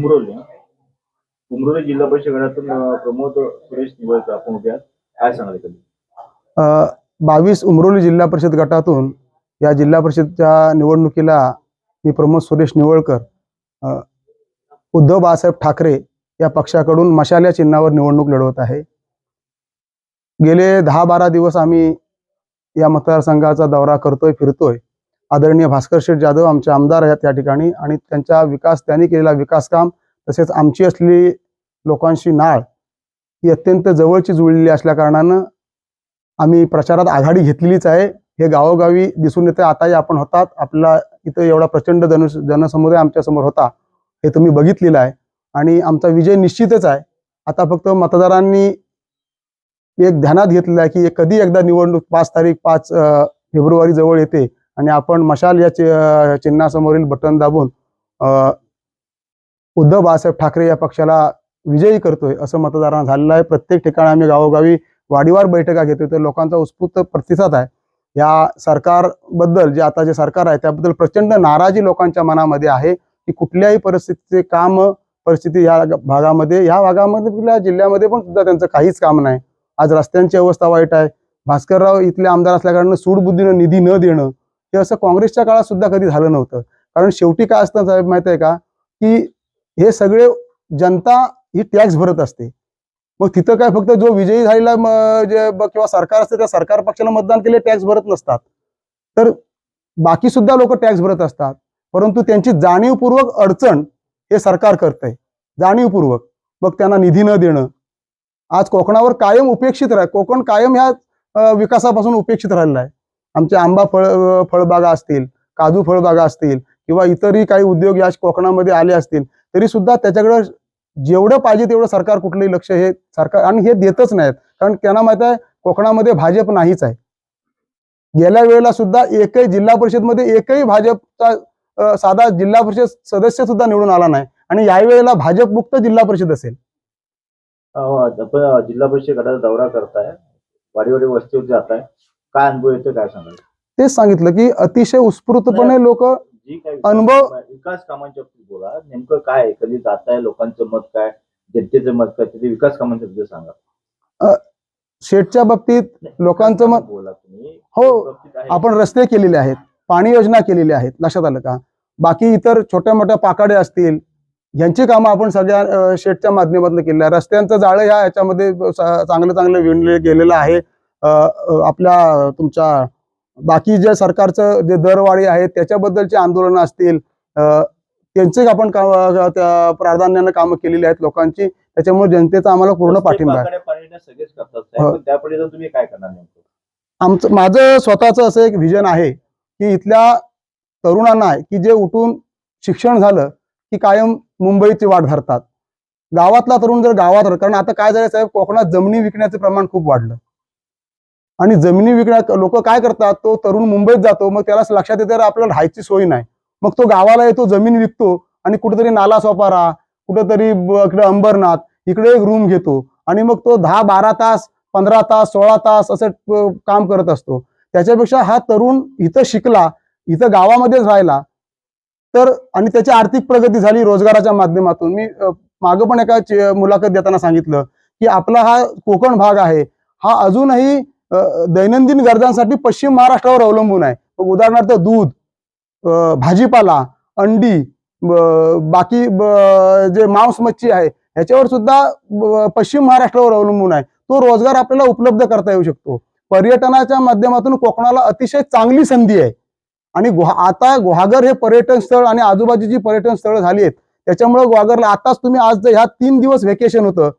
उमरोली उमरोली जिल्हा परिषद गटातून अं, प्रमोद सुरेश निवडकर आपण उभे काय सांगाल कधी बावीस उमरोली जिल्हा परिषद गटातून या जिल्हा परिषदच्या निवडणुकीला मी प्रमोद सुरेश निवळकर उद्धव बाळासाहेब ठाकरे या पक्षाकडून मशाल्या चिन्हावर निवडणूक लढवत आहे. गेले दहा बारा दिवस आम्ही या मतदारसंघाचा दौरा करतोय फिरतोय. आदरणीय भास्कर शेठ जाधव आमचे आमदार आहेत या ठिकाणी आणि त्यांचा विकास त्यांनी केलेला विकास काम तसेच आमची असलेली लोकांशी नाळ ही अत्यंत जवळची जुळलेली असल्याकारणानं आम्ही प्रचारात आघाडी घेतलेलीच आहे. हे गावोगावी दिसून येते. आताही आपण होतात. आपला इथं एवढा प्रचंड जन जनसमुदाय आमच्यासमोर होता. हे तुम्ही बघितलेलं आहे. आणि आमचा विजय निश्चितच आहे. आता फक्त मतदारांनी एक ध्यानात घेतलेलं आहे की कधी एकदा निवडणूक पाच तारीख पाच फेब्रुवारी जवळ येते. आणि आपण मशाल या चिन्हासमोरील बटन दाबून अं, उद्धव बाळासाहेब ठाकरे या पक्षाला विजयी करतोय असं मतदारांना झालेलं आहे. प्रत्येक ठिकाणी आम्ही गावोगावी वाडीवार बैठका घेतोय. तर लोकांचा उत्स्फूर्त प्रतिसाद आहे. या सरकारबद्दल जे आता जे सरकार आहे त्याबद्दल प्रचंड नाराजी लोकांच्या मनामध्ये आहे की कुठल्याही परिस्थितीचे काम परिस्थिती या भागामध्ये या भागामध्ये कुठल्या जिल्ह्यामध्ये पण सुद्धा त्यांचं काहीच काम नाही. आज रस्त्यांची अवस्था वाईट आहे. भास्करराव इथले आमदार असल्याकारणानं सूडबुद्धीनं निधी न देणं हे असं काँग्रेसच्या काळात सुद्धा कधी झालं नव्हतं. कारण शेवटी काय असतं साहेब माहिती आहे का? की हे सगळे जनता ही टॅक्स भरत असते. मग तिथं काय फक्त जो विजयी झालेला जे किंवा सरकार असते त्या सरकार पक्षाला मतदान केले टॅक्स भरत नसतात. तर बाकी सुद्धा लोक टॅक्स भरत असतात. परंतु त्यांची जाणीवपूर्वक अडचण हे सरकार करतंय. जाणीवपूर्वक. मग त्यांना निधी न देणं. आज कोकणावर कायम उपेक्षित राह कोकण कायम ह्या विकासापासून उपेक्षित राहिलेला आहे. आमचे आंबा फळ फळबागा असतील काजू फळबागा असतील किंवा इतरही काही उद्योग या कोकणामध्ये आले असतील तरी सुद्धा त्याच्याकडे जेवढं पाहिजे तेवढं सरकार कुठलंही लक्ष हे सरकार आणि हे देतच नाहीत. कारण त्यांना माहीत आहे कोकणामध्ये भाजप नाहीच आहे. गेल्या वेळेला सुद्धा एकही जिल्हा परिषदमध्ये एकही भाजपचा साधा जिल्हा परिषद सदस्य सुद्धा निवडून आला नाही. आणि यावेळेला वेळेला भाजप मुक्त जिल्हा परिषद असेल. जिल्हा परिषद गटाचा दौरा करताय. वाडीवाडी वस्तीवर जाताय. काय अनुभव येतो काय सांगाल? तेच सांगितलं की अतिशय उत्स्फूर्तपणे लोक जी काय विकास अनुभव- आहे, विकास कामांच्या बाबतीत बोला नेमकं काय आहे? कधी जाताय? लोकांचं मत काय? जनतेचं मत काय? ते विकास कामांच्या बद्दल सांगा. शेटच्या बाबतीत लोकांचं मत बोला तुम्ही. हो, बाबतीत आहे. आपण रस्ते केलेले आहेत पाणी योजना केलेल्या आहेत लक्षात आलं का? बाकी इतर छोट्या मोठ्या पाकाडे असतील यांची कामं आपण सगळ्या अ, शेटच्या माध्यमातून केलेल्या आहे रस्त्यांचं जाळं ह्या याच्यामध्ये चांगलं चांगलं विणले गेलेलं आहे. आपल्या तुमच्या बाकी जे सरकारचं जे दरवाढी आहे त्याच्याबद्दलचे आंदोलनं असतील अ, त्यांचे आपण काम प्राधान्यानं कामं केलेली आहेत लोकांची. त्याच्यामुळे जनतेचा आम्हाला पूर्ण पाठिंबा आहे. हो. आमचं माझं स्वतःचं असं एक व्हिजन आहे की इथल्या तरुणांना की जे उठून शिक्षण झालं की कायम मुंबईची वाट धरतात. गावातला तरुण जर गावात कारण आता काय झालं साहेब कोकणात जमिनी विकण्याचं प्रमाण खूप वाढलं. आणि जमिनी विकण्यात लोक काय करतात? तो तरुण मुंबईत जातो मग त्याला लक्षात येते आपल्याला राहायची सोय नाही. मग तो गावाला येतो जमीन विकतो आणि कुठेतरी नाला सोपारा कुठेतरी इकडे अंबरनाथ इकडे एक रूम घेतो. आणि मग तो दहा बारा तास पंधरा तास सोळा तास असं काम करत असतो. त्याच्यापेक्षा हा तरुण इथं शिकला इथं गावामध्येच राहिला तर आणि त्याची आर्थिक प्रगती झाली रोजगाराच्या माध्यमातून. मी मागं पण एका मुलाखत देताना सांगितलं की आपला हा कोकण भाग आहे. हा अजूनही दैनंदिन गरजांसाठी पश्चिम महाराष्ट्रावर अवलंबून आहे. उदाहरणार्थ दूध भाजीपाला अंडी बाकी जे मांस मच्छी आहे ह्याच्यावर सुद्धा पश्चिम महाराष्ट्रावर अवलंबून आहे. तो रोजगार आपल्याला उपलब्ध करता येऊ शकतो. पर्यटनाच्या माध्यमातून कोकणाला अतिशय चांगली संधी आहे. आणि गुहा आता गुहागर हे पर्यटन स्थळ आणि आजूबाजूची पर्यटन स्थळं झाली आहेत त्याच्यामुळे गुहागरला आताच तुम्ही आज ह्या तीन दिवस व्हेकेशन होतं.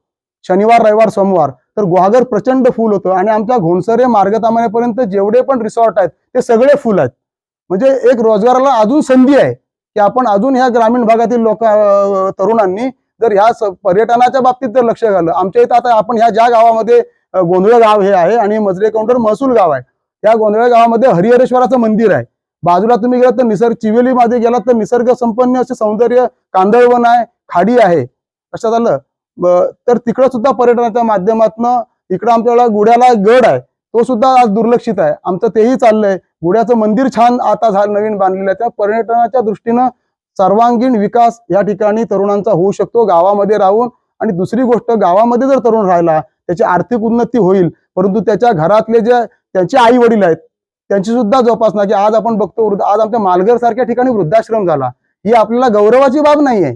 शनिवार रविवार सोमवार. तर गुहागर प्रचंड फुल होतं आणि आमच्या घोणसरे मार्गतामानेपर्यंत जेवढे पण रिसॉर्ट आहेत ते सगळे फुल आहेत. म्हणजे एक रोजगाराला अजून संधी आहे की आपण अजून ह्या ग्रामीण भागातील लोक तरुणांनी जर ह्या पर्यटनाच्या बाबतीत जर लक्ष घालं आमच्या इथं आता आपण ह्या ज्या गावामध्ये गोंधळ गाव हे आहे आणि मजरे काउंटर महसूल गाव आहे त्या गोंधळ गावामध्ये हरिहरेश्वराचं मंदिर आहे. बाजूला तुम्ही गेलात तर निसर्ग चिवेलीमध्ये गेलात तर निसर्ग संपन्न असे सौंदर्य कांदळवन आहे खाडी आहे. लक्षात आलं तर तिकडं सुद्धा पर्यटनाच्या माध्यमातून इकडं आमच्याला गुड्याला गड आहे. तो सुद्धा आज दुर्लक्षित आहे. आमचं तेही चाललंय. गुड्याचं मंदिर छान आता झालं नवीन बांधलेलं आहे. त्या पर्यटनाच्या दृष्टीनं सर्वांगीण विकास या ठिकाणी तरुणांचा होऊ शकतो गावामध्ये राहून. आणि दुसरी गोष्ट गावामध्ये जर तरुण राहिला त्याची आर्थिक उन्नती होईल. परंतु त्याच्या घरातले जे त्यांचे आई वडील आहेत त्यांची सुद्धा जोपासना की आज आपण बघतो वृद्ध- आज आमच्या मालघर सारख्या ठिकाणी वृद्धाश्रम झाला. ही आपल्याला गौरवाची बाब नाही आहे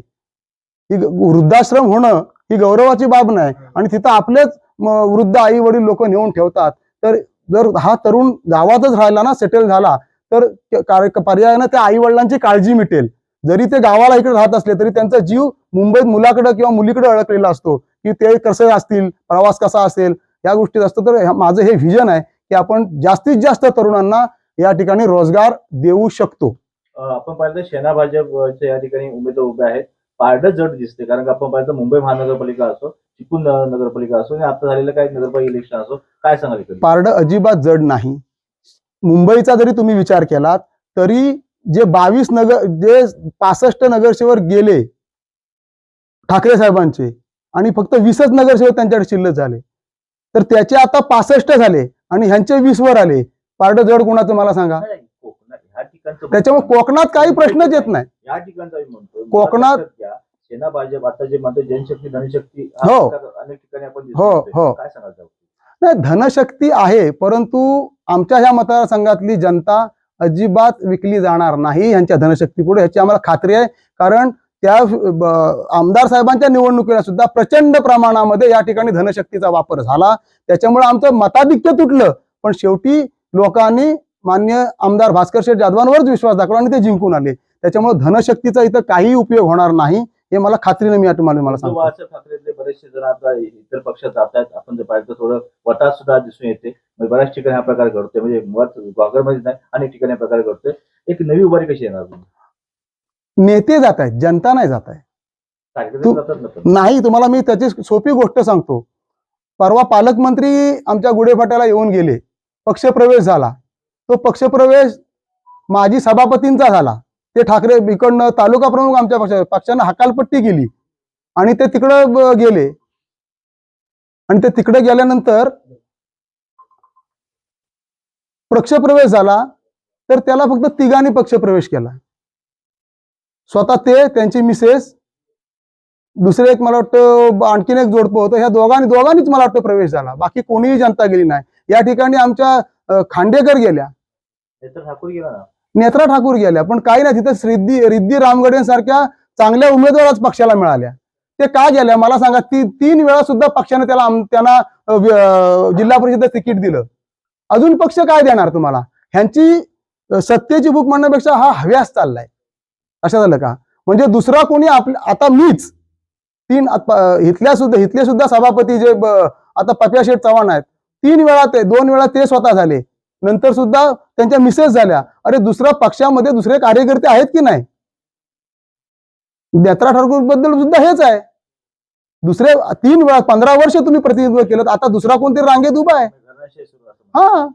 ही वृद्धाश्रम होणं ही गौरवाची बाब नाही. आणि तिथं आपलेच वृद्ध आई वडील लोक नेऊन ठेवतात. तर जर हा तरुण गावातच राहिला ना सेटल झाला तर पर्यायानं त्या आई वडिलांची काळजी मिटेल. जरी ते गावाला इकडे राहत असले तरी त्यांचा जीव मुंबईत मुलाकडे किंवा मुलीकडे अडकलेला असतो की ते कसे असतील प्रवास कसा असेल या गोष्टीत असतं. तर माझं हे व्हिजन आहे की आपण जास्तीत जास्त तरुणांना या ठिकाणी रोजगार देऊ शकतो. आपण पाहिलं शेना भाजपचे या ठिकाणी उमेदवार उभे आहेत. पारडं जड दिसते. कारण आपण तर मुंबई महानगरपालिका असो चिपळूण नगरपालिका असो आणि आता झालेलं काही नगरपालिका इलेक्शन असो काय सांगाल पारडं अजिबात जड नाही. मुंबईचा जरी तुम्ही विचार केलात तरी जे बावीस नगर जे पासष्ट नगरसेवक गेले ठाकरे साहेबांचे आणि फक्त वीसच नगरसेवक त्यांच्याकडे शिल्लक झाले तर त्याचे आता पासष्ट झाले आणि ह्यांचे वीस वर आले. पारडं जड कोणाचं मला सांगा? त्याच्यामुळे कोकणात काही प्रश्नच येत नाही. या ठिकाणचा मी म्हणतो कोकणात- सेना भाजप आता जे म्हणतो जनशक्ती धनशक्ती हा हो. अनेक ठिकाणी आपण हो. हो. काय त्यावर? नाही धनशक्ती आहे परंतु आमच्या ह्या मतदारसंघातली जनता अजिबात विकली जाणार नाही यांच्या धनशक्तीपुढे ह्याची आम्हाला खात्री आहे कारण त्या आमदार साहेबांच्या निवडणुकीला सुद्धा प्रचंड प्रमाणामध्ये या ठिकाणी धनशक्तीचा वापर झाला त्याच्यामुळे आमचं मताधिक्य तुटलं पण शेवटी लोकांनी मान्य आमदार भास्कर शेठ जाधवांवरच विश्वास दाखवला आणि ते जिंकून आले त्याच्यामुळे धनशक्तीचा इथं काही उपयोग होणार नाही हे मला खात्रीने मी तुम्हाला मला सांगतो. ठाकरेचे बरेचसे जण आता इतर पक्षात जात आहेत आपण जर पाहिलं तर थोडं वटात सुद्धा दिसून येते. म्हणजे बऱ्याच ठिकाणी हा प्रकार घडतोय म्हणजे मुळात ग्वागरमध्ये नाही अनेक ठिकाणी हा प्रकार घडतोय. एक नवी उभारी कशी येणार? नेते जात आहेत जनता नाही जात आहे. नाही तुम्हाला मी त्याची सोपी गोष्ट सांगतो. परवा पालकमंत्री आमच्या गुढेफाट्याला येऊन गेले पक्षप्रवेश झाला. तो पक्षप्रवेश माजी सभापतींचा झाला. ते ठाकरे इकडनं तालुका प्रमुख आमच्या पक्षा पक्षानं हकालपट्टी केली. आणि ते तिकडं गेले. आणि ते तिकडे गेल्यानंतर पक्षप्रवेश झाला तर त्याला फक्त तिघांनी पक्षप्रवेश केला. स्वतः ते त्यांची मिसेस दुसरे एक मला वाटतं आणखीन एक जोडपं होतं. ह्या दोघांनी दोघांनीच मला वाटतं प्रवेश झाला. बाकी कोणीही जनता गेली नाही. या ठिकाणी आमच्या खांडेकर गेल्या. ठाकूर गेला नेत्रा ठाकूर गेल्या पण काही नाही तिथं रिद्धी रिद्धी रामगडेंसारख्या चांगल्या उमेदवारच पक्षाला मिळाल्या. ते का गेल्या? मला सांगा ती तीन वेळा सुद्धा पक्षाने त्याला त्यांना जिल्हा परिषद तिकीट दिलं. अजून पक्ष काय देणार तुम्हाला? ह्यांची सत्तेची भूक म्हणण्यापेक्षा हा हव्यास चाललाय. असं झालं का? म्हणजे दुसरा कोणी आपल्या आता मीच. तीन इथल्या सुद्धा इथले सुद्धा सभापती जे आता पप्या शेठ चव्हाण आहेत तीन वेळा ते दोन वेळा ते स्वतः झाले. नंतर सुद्धा त्यांच्या मिसेस झाल्या. अरे दुसऱ्या पक्षामध्ये दुसरे कार्यकर्ते आहेत की नाही? नेत्रा ठाकूरबद्दल सुद्धा हेच आहे. दुसरे तीन वेळा पंधरा वर्ष तुम्ही प्रतिनिधित्व केलं आता दुसरा कोणतरी रांगेत उभा आहे. हा.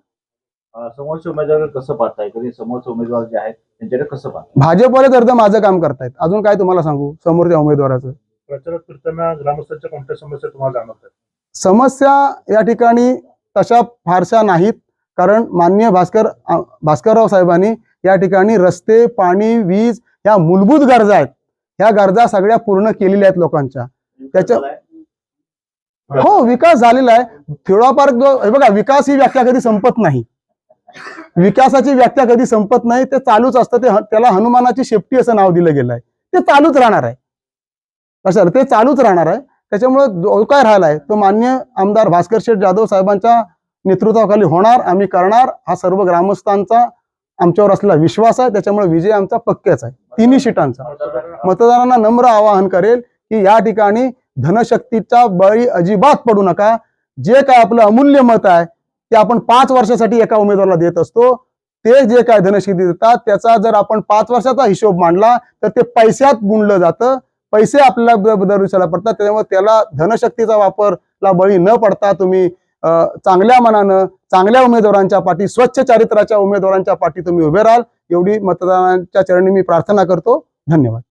समोरचे उमेदवार कसं पाहताय? कधी समोरचे उमेदवार जे आहेत त्यांच्याकडे कसं पाहताय? भाजपवाले तर माझं काम करतायत. अजून काय तुम्हाला सांगू? समोरच्या उमेदवाराचं. प्रचारात फिरताना ग्रामस्थांच्या कोणत्या समस्या तुम्हाला जाणवत आहेत समस्या या ठिकाणी तशा फारशा नाहीत. कारण माननीय भास्कर भास्करराव साहेबांनी या ठिकाणी रस्ते पाणी वीज ह्या मूलभूत गरजा आहेत. ह्या गरजा सगळ्या पूर्ण केलेल्या आहेत लोकांच्या. त्याच्या-? हो विकास झालेला आहे. थिोडा पार्क जो हे बघा विकास ही व्याख्या कधी संपत नाही. विकासाची व्याख्या कधी संपत नाही ते चालूच असतं. ते त्याला हनुमानाची शेपटी असं नाव दिलं गेलं आहे ते चालूच राहणार आहे. कसं ते चालूच राहणार आहे. त्याच्यामुळे जो काय राहिलाय तो मान्य आमदार भास्कर शेठ जाधव साहेबांच्या नेतृत्वाखाली होणार आम्ही करणार हा सर्व ग्रामस्थांचा आमच्यावर असलेला विश्वास आहे. त्याच्यामुळे विजय आमचा पक्क्याच आहे. तिन्ही शीटांचा मतदारांना नम्र आवाहन करेल की या ठिकाणी धनशक्तीचा बळी अजिबात पडू नका. जे काय आपलं अमूल्य मत आहे ते आपण पाच वर्षासाठी एका उमेदवाराला देत असतो. ते जे काय धनशक्ती देतात त्याचा जर आपण पाच वर्षाचा हिशोब मांडला तर ते पैशात गुंडलं जातं. पैसे आपल्याला ब- पडतात. त्याच्यामुळे त्याला धनशक्तीचा वापरला बळी न पडता तुम्ही चांगल्या मनानं चांगल्या उमेदवारांच्या पाठी स्वच्छ चारित्र्याच्या उमेदवारांच्या पाठी तुम्ही उभे राहाल. एवढी मतदानाच्या चरणी मी प्रार्थना करतो. धन्यवाद.